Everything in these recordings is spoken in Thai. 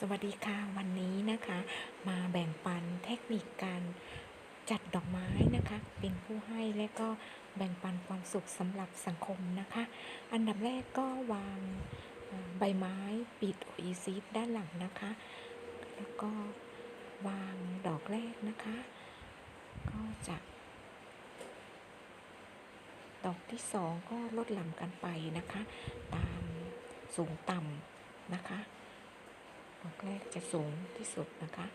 สวัสดีค่ะวันนี้นะคะ มาแบ่งปันเทคนิคการจัดดอกไม้นะคะ เป็นผู้ให้และก็แบ่งปันความสุขสำหรับสังคมนะคะ อันดับแรกก็วางใบไม้ปิดอีซีด้านหลังนะคะ แล้วก็วางดอกแรกนะคะ ก็จะดอกที่สองก็ลดหลั่นกันไปนะคะ ตามสูงต่ำนะคะ ดอกแรกจะสูงที่สุดนะคะ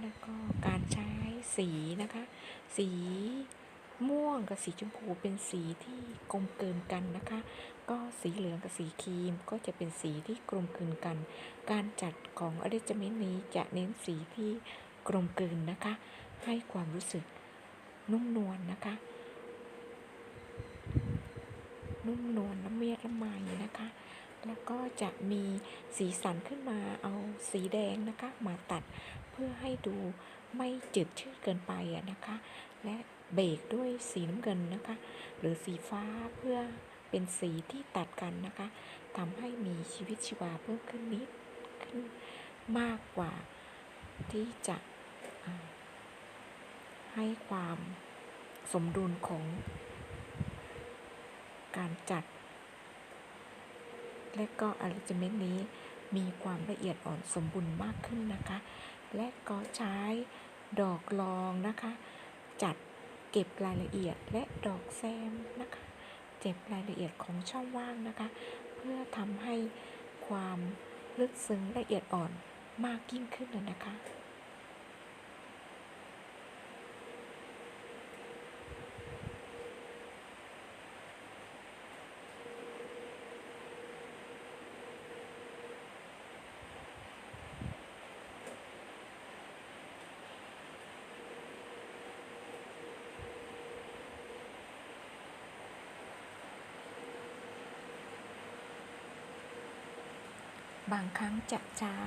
แล้วก็การใช้สีนะคะ สีม่วงกับสีชมพูเป็นสีที่กลมกลืนกันนะคะ ก็สีเหลืองกับสีครีมก็จะเป็นสีที่กลมกลืนกัน การจัดของอ r รจเมนต์นี้จะเน้นสีที่กลมกลืนนะคะ ให้ความรู้สึกนุ่มนวลนะคะ นุ่มนวลละเมียดละไมนะคะ แล้วก็จะมีสีสันขึ้นมาเอาสีแดงนะคะมาตัดเพื่อให้ดูไม่จืดชืดเกินไปนะคะ และเบรกด้วยสีน้ำเงินนะคะ หรือสีฟ้าเพื่อเป็นสีที่ตัดกันนะคะทำให้มีชีวิตชีวาเพิ่มขึ้นนิดขึ้นมากกว่าที่จะให้ความสมดุลของการจัด และก็อาร a จเมนต์นี้มีความละเอียดอ่อนสมบูรณ์มากขึ้นนะคะ และก็ใช้ดอกรองนะคะ จัดเก็บรายละเอียดและดอกแซมนะคะ เจ็บรายละเอียดของช่องว่างนะคะ เพื่อทำให้ความลึกซึ้งละเอียดอ่อนมากยิ่งขึ้นเลยนะคะ บางครั้งจะใช้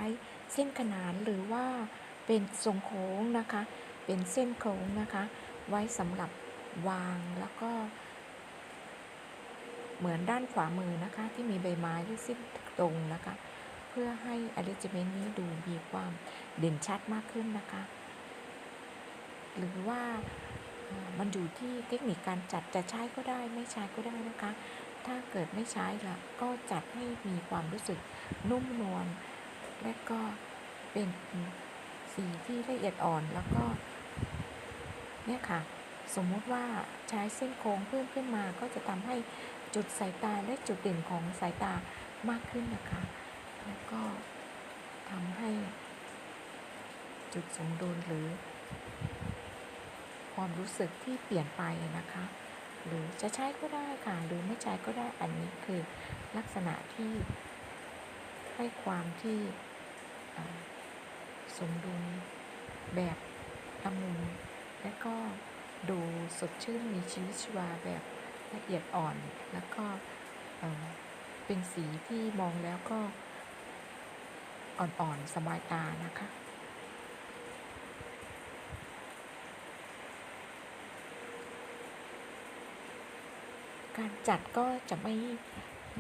เส้นขนานหรือว่าเป็นทรงโค้งนะคะ เป็นเส้นโค้งนะคะ ไว้สำหรับวางแล้วก็ เหมือนด้านขวามือนะคะ ที่มีใบไม้ที่เส้นตรงนะคะ เพื่อให้ arrangement นี้ดูมีความเด่นชัดมากขึ้นนะคะ หรือว่ามันอยู่ที่เทคนิคการจัดจะใช้ก็ได้ไม่ใช้ก็ได้นะคะ ถ้าเกิดไม่ใช้ละก็จัดให้มีความรู้สึกนุ่มนวลและก็เป็นสีที่ละเอียดอ่อนแล้วก็เนี่ยค่ะ สมมุติว่าใช้เส้นโค้งเพิ่มขึ้นมาก็จะทำให้จุดสายตาและจุดเด่นของสายตามากขึ้นนะคะ แล้วก็ทำให้จุดสมดุลหรือความรู้สึกที่เปลี่ยนไปนะคะ หรือจะใช้ก็ได้ค่ะหรือไม่ใช้ก็ได้อันนี้คือลักษณะที่ให้ความที่สมดุลแบบละมุนและก็ดูสดชื่นมีชีวิตชีวาแบบละเอียดอ่อน แล้วก็เป็นสีที่มองแล้วก็อ่อนๆสบายตานะคะ การจัดก็จะไม่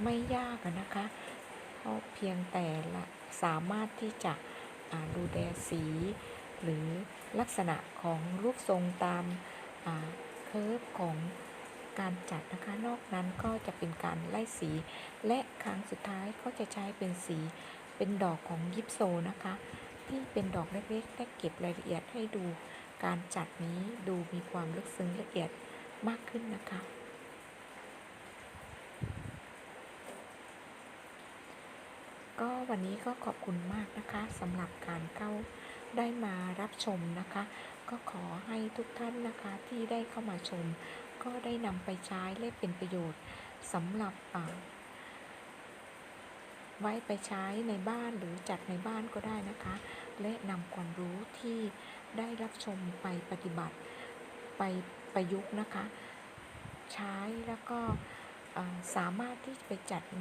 ไม่ยากนะคะเพราะเพียงแต่ละสามารถที่จะดูแลสี หรือลักษณะของรูปทรงตามาเคิร์ฟของการจัดนะคะ นอกนั้นก็จะเป็นการไล่สี และครั้งสุดท้ายก็จะใช้เป็นสีเป็นดอกของยิปโซนะคะ ที่เป็นดอกเล็กๆและเก็บรายละเอียดให้ดูการจัดนี้ดูมีความลึกซึ้งละเอียดมากขึ้นนะคะ ก็ วันนี้ก็ขอบคุณมากนะคะสำหรับการเข้าได้มารับชมนะคะ ก็ขอให้ทุกท่านนะคะที่ได้เข้ามาชม ก็ได้นำไปใช้และเป็นประโยชน์สำหรับไว้ไปใช้ในบ้านหรือจัดในบ้านก็ได้นะคะ และนำความรู้ที่ได้รับชมไปปฏิบัติไปประยุกต์นะคะ ใช้แล้วก็สามารถที่จะไปจัดใน